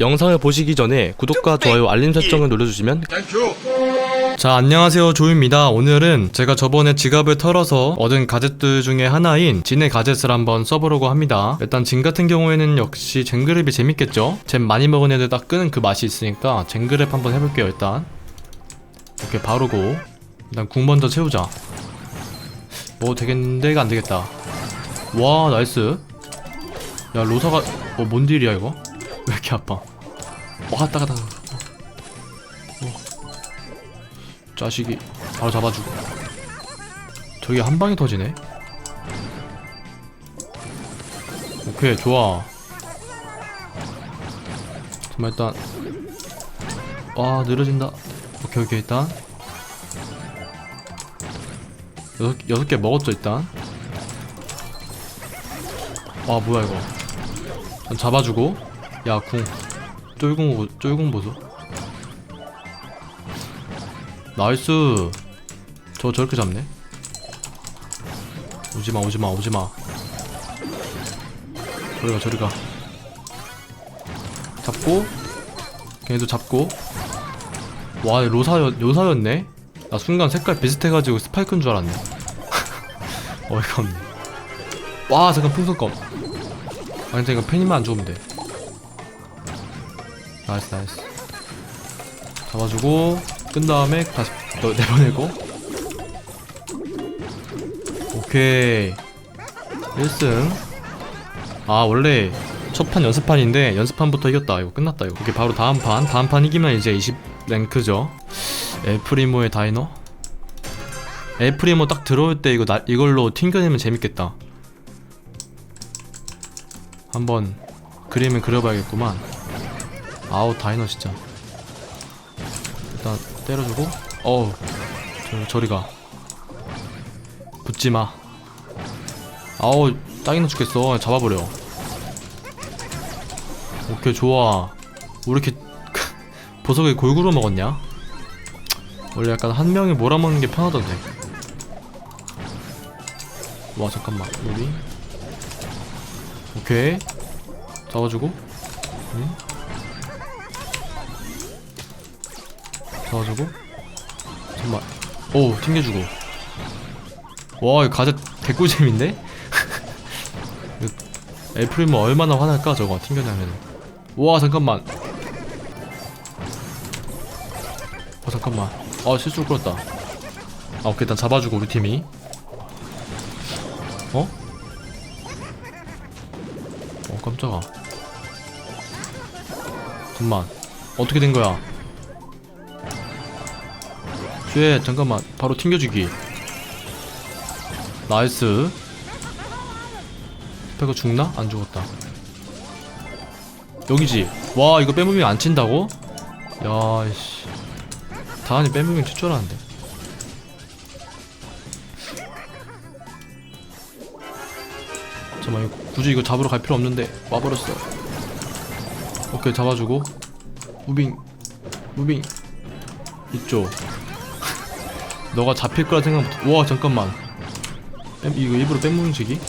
영상을 보시기 전에 구독과 좋아요 알림 설정을 눌러주시면. 자 안녕하세요. 조입니다. 오늘은 제가 저번에 지갑을 털어서 얻은 가젯들 중에 하나인 진의 가젯을 한번 써보려고 합니다. 일단 진 같은 경우에는 역시 젠그랩이 재밌겠죠? 잼 많이 먹은 애들 딱 끄는 그 맛이 있으니까 젠그랩 한번 해볼게요 일단. 이렇게 바르고 일단 궁 먼저 채우자. 뭐 되겠는데 가 안되겠다. 와 나이스. 야 로사가 어 뭔 딜이야 이거? 왜 이렇게 아파 와 따가다. 자식이 바로 잡아주고. 저기 한 방에 터지네. 오케이 좋아. 정말 일단. 와 느려진다. 오케이 오케이 일단. 여섯, 여섯 개 먹었죠 일단. 아 뭐야 이거. 전 잡아주고. 야궁 쫄궁 쫄궁 보소. 나이스. 저 저렇게 잡네. 오지마 오지마 오지마. 저리가 저리가. 잡고 걔네도 잡고. 와 로사였 요사였네? 나 순간 색깔 비슷해가지고 스파이크인 줄 알았네. 어이가 없네. 와 잠깐 풍선껌. 아 근데 이거 팬이만 안 죽으면 돼 나이스 나이스. 잡아주고 끈 다음에 다시 너 내보내고. 오케이. 1승. 아 원래 첫 판 연습판인데 연습판부터 이겼다. 이거 끝났다 이거. 이게 바로 다음 판. 다음 판 이기면 이제 20 랭크죠. 엘프리모의 다이너 엘프리모 딱 들어올 때 이거 나, 이걸로 튕겨내면 재밌겠다. 한번 그림을 그려봐야겠구만 아우 다이너 진짜. 일단 때려주고. 어우 저, 저리가. 붙지마. 아우 딱이나 죽겠어. 잡아버려. 오케이 좋아. 왜 이렇게 보석을 골고루 먹었냐? 원래 약간 한 명이 몰아먹는 게 편하던데. 와 잠깐만. 여기. 오케이. 잡아주고. 응? 잡아주고. 잠깐만. 오 튕겨주고. 와 이거 가자 개꿀잼인데? 애플이면 얼마나 화날까 저거 튕겨내면 와 잠깐만. 어 잠깐만. 아 실수로 끌었다. 아 오케이 일단 잡아주고 우리 팀이. 어? 어 깜짝아. 잠만. 어떻게 된 거야 쟤 잠깐만 바로 튕겨주기. 나이스. 스페가 죽나? 안 죽었다. 여기지. 와 이거 빼무빙 안 친다고? 야이씨. 다한이 빼무빙 칠줄 알았는데. 잠깐만 이거 굳이 이거 잡으러 갈 필요 없는데 와버렸어. 오케이 잡아주고. 무빙. 무빙. 이쪽 너가 잡힐 거라 생각부터 와 잠깐만. 뺨, 이거 일부러 뺨무빙치기?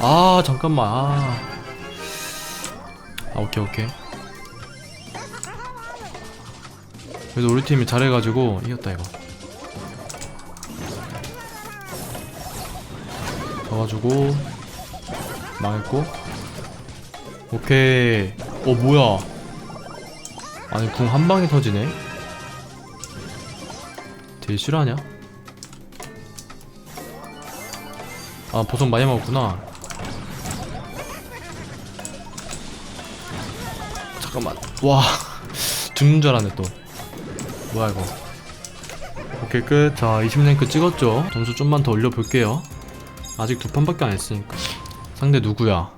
아 잠깐만. 아. 아 오케이 오케이. 그래도 우리 팀이 잘해가지고 이겼다 이거. 잡아주고 망했고. 오케이. 어 뭐야? 아니 궁 한 방에 터지네 되게 싫어하냐? 아 보석 많이 먹었구나. 잠깐만. 와 죽는 줄 알았네 또. 뭐야 이거. 오케이 끝자 20랭크 찍었죠? 점수 좀만 더 올려볼게요. 아직 두 판밖에 안 했으니까. 상대 누구야?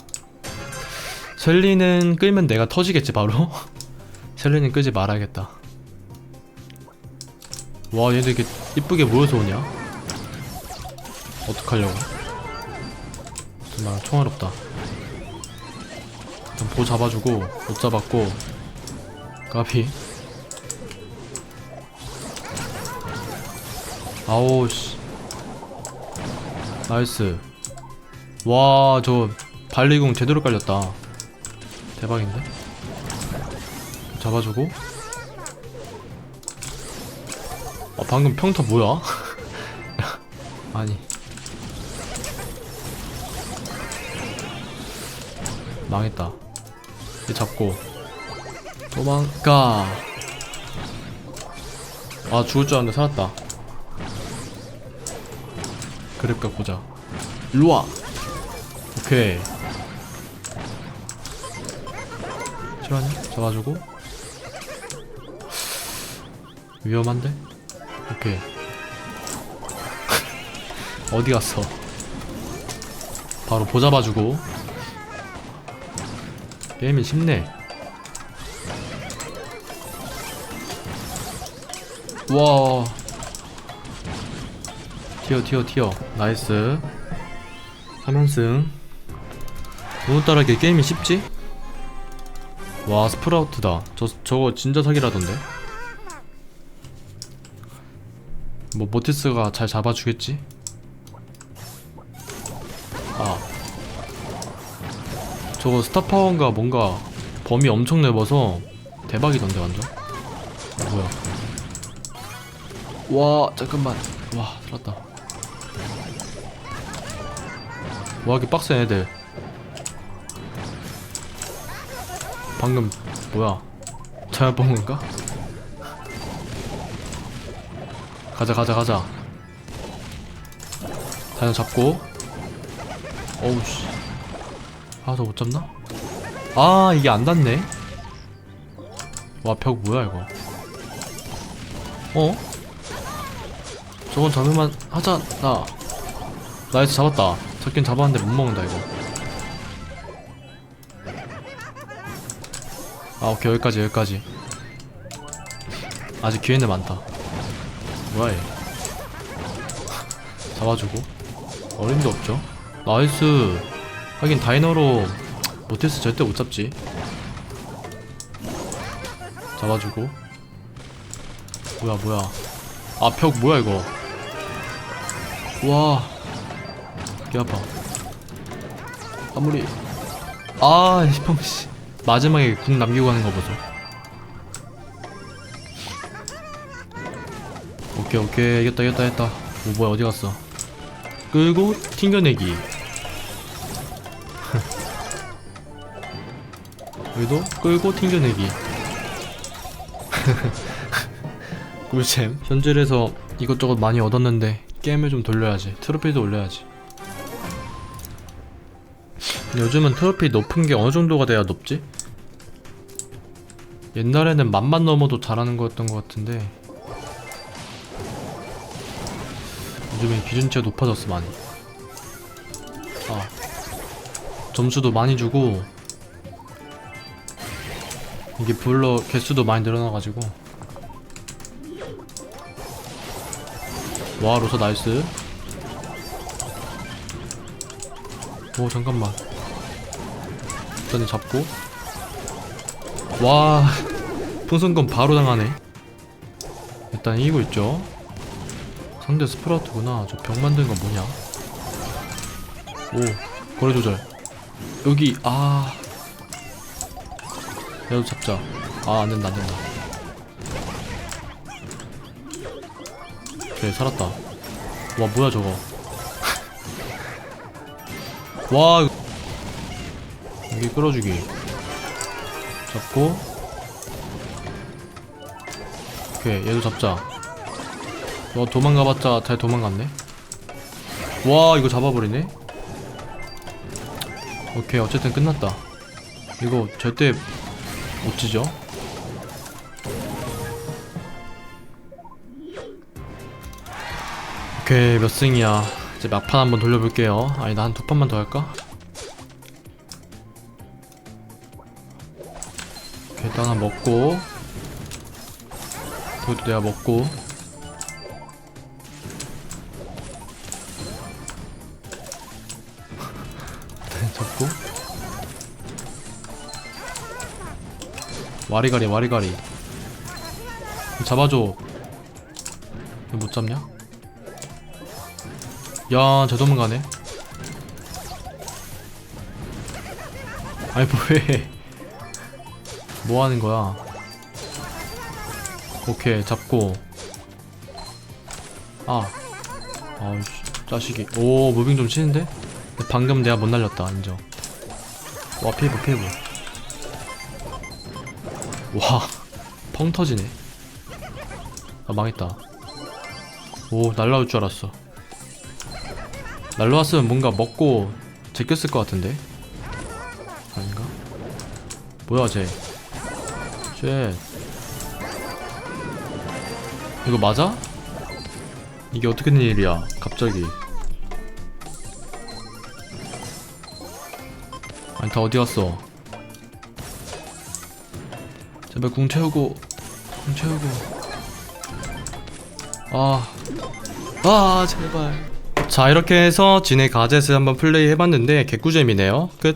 셀리는 끌면 내가 터지겠지 바로? 셀리는 끄지 말아야겠다 와 얘들 이렇게 이쁘게 모여서 오냐? 어떡하려고? 정말 총알없다. 일단 보 잡아주고 못 잡았고. 까비. 아오씨. 나이스. 와 저 발리공 제대로 깔렸다. 대박인데? 잡아주고 아 방금 평타 뭐야? 아니. 망했다. 얘 잡고. 도망가. 아 죽을 줄 알았는데 살았다. 그랩 보자. 일로와. 오케이. 싫어하냐? 잡아주고. 위험한데? 오케이. 어디 갔어? 바로 보잡아주고. 게임이 쉽네. 와. 튀어 튀어 튀어. 나이스. 3연승. 오늘따라 이렇게 게임이 쉽지? 와 스프라우트다. 저, 저거 진짜 사기라던데 뭐 모티스가 잘 잡아주겠지? 아. 저거 스타파워인가 뭔가 범위 엄청 넓어서 대박이던데 완전? 뭐야? 와 잠깐만. 와 살았다. 와 이렇게 빡센 애들. 방금 뭐야? 건가? 가자 가자 가자. 다이너 잡고. 어우씨. 아저못 잡나? 아 이게 안 닿네. 와 벽 뭐야 이거? 어? 저건 잡을만 하잖아 나이스 잡았다. 잡긴 잡았는데 못 먹는다 이거. 아 오케이. 여기까지 여기까지. 아직 기회는 많다 뭐야 얘? 잡아주고. 어림도 없죠? 나이스. 하긴 다이너로 모티스 절대 못 잡지. 잡아주고. 뭐야 뭐야. 아 벽 뭐야 이거? 와 개 아파. 아무리. 아 형씨. 마지막에 궁 남기고 가는 거 보소 오케이 오케이. 이겼다 이겼다 이겼다. 오 뭐야 어디 갔어? 끌고 튕겨내기. 여기도 끌고 튕겨내기. 꿀잼. 현질에서 이것저것 많이 얻었는데 게임을 좀 돌려야지. 트로피도 올려야지. 요즘은 트로피 높은 게 어느 정도가 돼야 높지? 옛날에는 만만 넘어도 잘하는 거였던 것 같은데 요즘엔 기준치가 높아졌어 많이. 아. 점수도 많이 주고 이게 불러 개수도 많이 늘어나가지고. 와 로서 나이스. 오 잠깐만. 일단은 잡고. 와 풍선건 바로 당하네. 일단 이기고 있죠 상대 스프라우트구나. 저벽 만든 건 뭐냐? 오 거리 조절. 여기 아. 얘도 잡자. 아 안된다 안된다. 오케이 살았다. 와 뭐야 저거. 와 여기 끌어주기. 잡고. 오케이 얘도 잡자 너 도망가봤자 잘 도망갔네. 와 이거 잡아버리네. 오케이 어쨌든 끝났다. 이거 절대 못 지죠? 오케이 몇 승이야? 이제 막판 한번 돌려볼게요. 아니 나 한 두 판만 더 할까? 일단 하나 먹고 이것도 내가 먹고 잡고 와리가리 와리가리 잡아줘 못 잡냐? 야, 저 도망가네. 아니 뭐해? 뭐 하는 거야? 오케이 잡고 아 아우씨 자식이 오 무빙 좀 치는데 방금 내가 못 날렸다 인정. 와 피부 피부. 와펑 터지네. 아 망했다. 오 날라올 줄 알았어. 날라왔으면 뭔가 먹고 제꼈을 것 같은데? 아닌가? 뭐야 쟤? 쉣. 이거 맞아? 이게 어떻게 된 일이야 갑자기 아니 다 어디 갔어? 제발 궁 채우고 궁 채우고. 아 아, 제발. 자 이렇게 해서 진의 가젯을 한번 플레이 해봤는데 개꿀잼이네요. 끝